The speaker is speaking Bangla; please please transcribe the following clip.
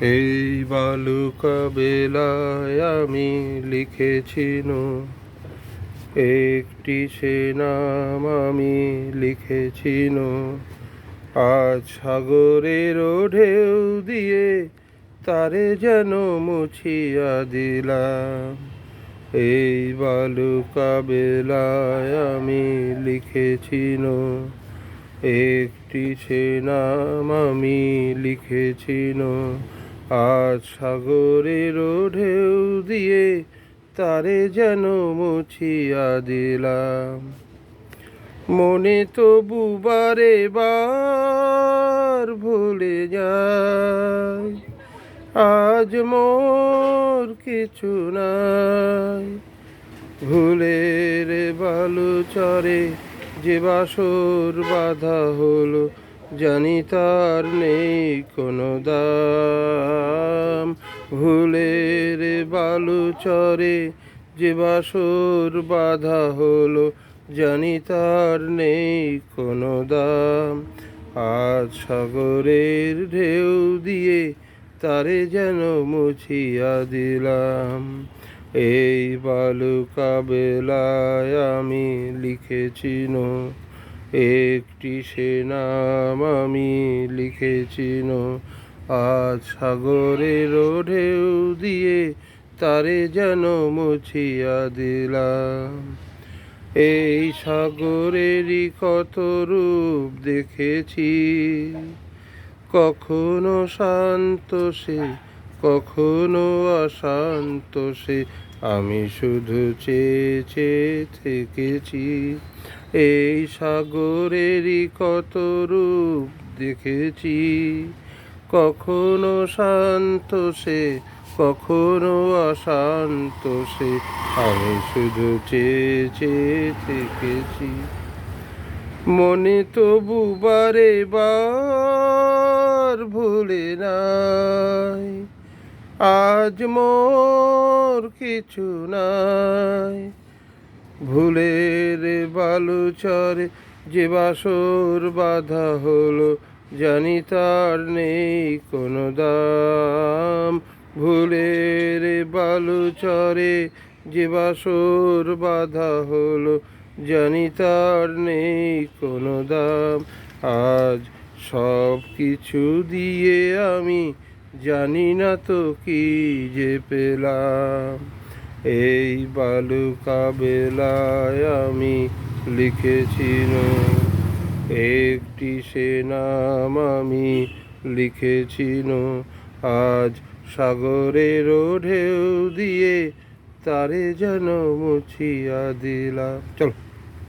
এই বালুকা বেলায় আমি লিখেছিল একটি সে নাম আমি লিখেছিল আজ সাগরের ঢেউ দিয়ে তারে যেন মুছিয়া দিলাম। এই বালুকা বেলায় আমি লিখেছিল একটি সে নাম আমি লিখেছিল আজ সাগরের ঢেউ দিয়ে তারে যেন মুছিয়া দিলাম। মনে তো বুবারে বার ভুলে যায় আজ মোর কিছু নাই। ভুলের বালু চরে যে বাসর বাধা হলো জানি তার নেই কোনো দাম। ভুলের বালু চরে যে বাসর বাধা হলো জানি তার নেই কোনো দাম। আজ সাগরের ঢেউ দিয়ে তারে যেন মুছিয়া দিলাম। এই বালুকা বেলায় আমি লিখেছিল একটি সে নাম আমি লিখেছিল আজ সাগরের ঢেউ দিয়ে তারে যেন মুছিয়া দিলাম। এই সাগরেরই কত রূপ দেখেছি। কখনো শান্ত সে কখনো অশান্ত সে, আমি শুধু চেয়ে চেয়ে থেকেছি। এই সাগরেরই কত রূপ দেখেছি। কখনো শান্ত সে, কখনো অশান্ত সে, আমি শুধু চেয়ে চেয়ে থেকেছি। মনে তো বুবারে বার ভুলে নাই। আজ মোর কিছু নাই। ভুলের বালু চরে যে বাসর বাধা হলো, জানি তার নেই কোনো দাম। ভুলের বালু চরে যে বাসর বাধা হলো, জানি তার নেই কোনো দাম। আজ সব কিছু দিয়ে আমি জানি না তো কি যে পেলাম। এই বালুকা বেলায় আমি লিখেছিল একটি সে নাম আমি লিখেছিল আজ সাগরের ঢেউ দিয়ে তারে যেন মুছিয়া দিলাম। চলো।